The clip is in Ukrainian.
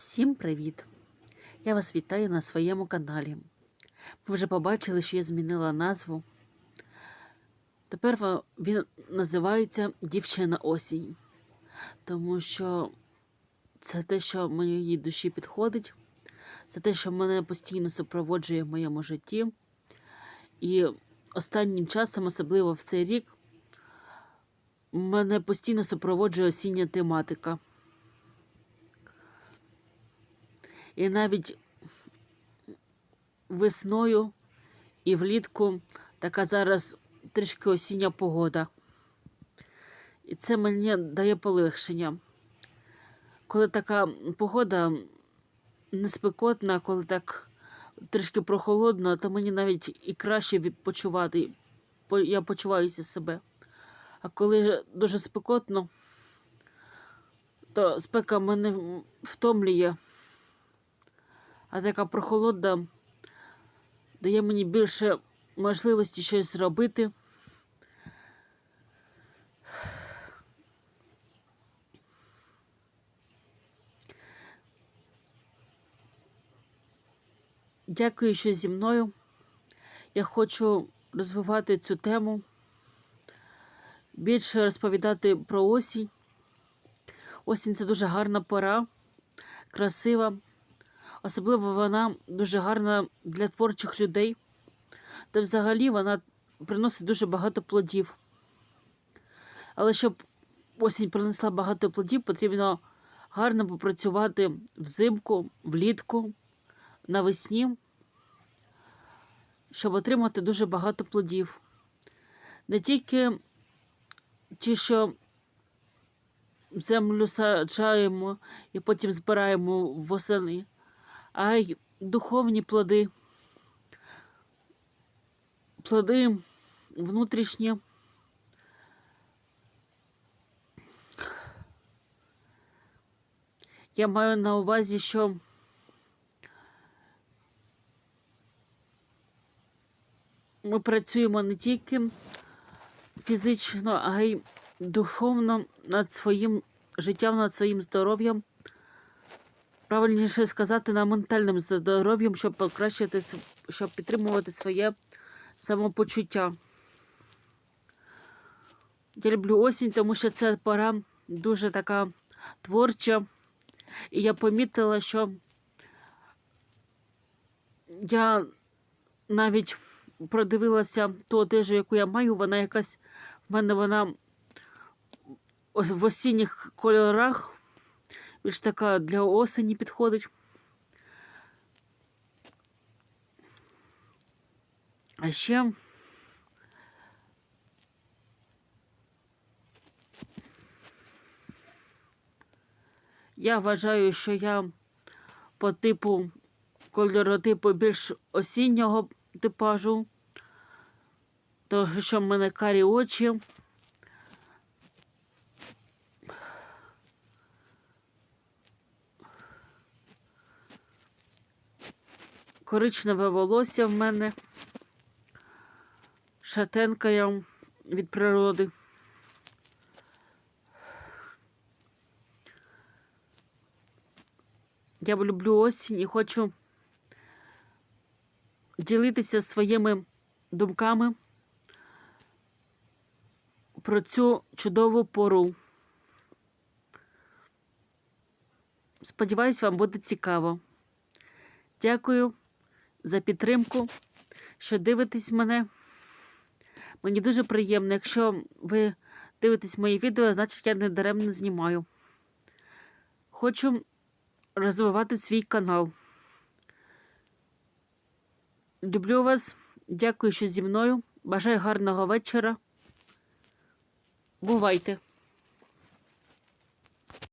Всім привіт! Я вас вітаю на своєму каналі. Ви вже побачили, що я змінила назву. Тепер він називається Дівчина осінь, тому що це те, що моїй душі підходить, це те, що мене постійно супроводжує в моєму житті. І останнім часом, особливо в цей рік, мене постійно супроводжує осіння тематика. І навіть весною і влітку така зараз трішки осіння погода. І це мені дає полегшення. Коли така погода не спекотна, коли так трішки прохолодно, то мені навіть і краще відпочивати. По- Я почуваюся себе. А коли дуже спекотно, то спека мене втомлює. А така прохолода дає мені більше можливості щось зробити. Дякую, що зі мною. Я хочу розвивати цю тему, більше розповідати про осінь. Осінь це дуже гарна пора, красива. Особливо вона дуже гарна для творчих людей, та взагалі вона приносить дуже багато плодів. Але щоб осінь принесла багато плодів, потрібно гарно попрацювати взимку, влітку, навесні, щоб отримати дуже багато плодів. Не тільки ті, що землю саджаємо і потім збираємо восени а й духовні плоди, плоди внутрішні. Я маю на увазі, що ми працюємо не тільки фізично, а й духовно над своїм життям, над своїм здоров'ям правильніше сказати, на ментальним здоров'ям, щоб покращити, щоб підтримувати своє самопочуття. Я люблю осінь, тому що ця пора дуже така творча. І я помітила, що я навіть продивилася ту одежу, яку я маю, вона якась в мене вона в осінніх кольорах більш така для осені підходить. А ще я вважаю, що я по типу кольоротипу більш осіннього типажу, тому що в мене карі очі. Коричневе волосся в мене. Шатенка я від природи. Я люблю осінь і хочу ділитися своїми думками про цю чудову пору. Сподіваюсь, вам буде цікаво. Дякую за підтримку, що дивитесь мене. Мені дуже приємно. Якщо ви дивитесь мої відео, значить я не даремно знімаю. Хочу розвивати свій канал. Люблю вас. Дякую, що зі мною. Бажаю гарного вечора. Бувайте!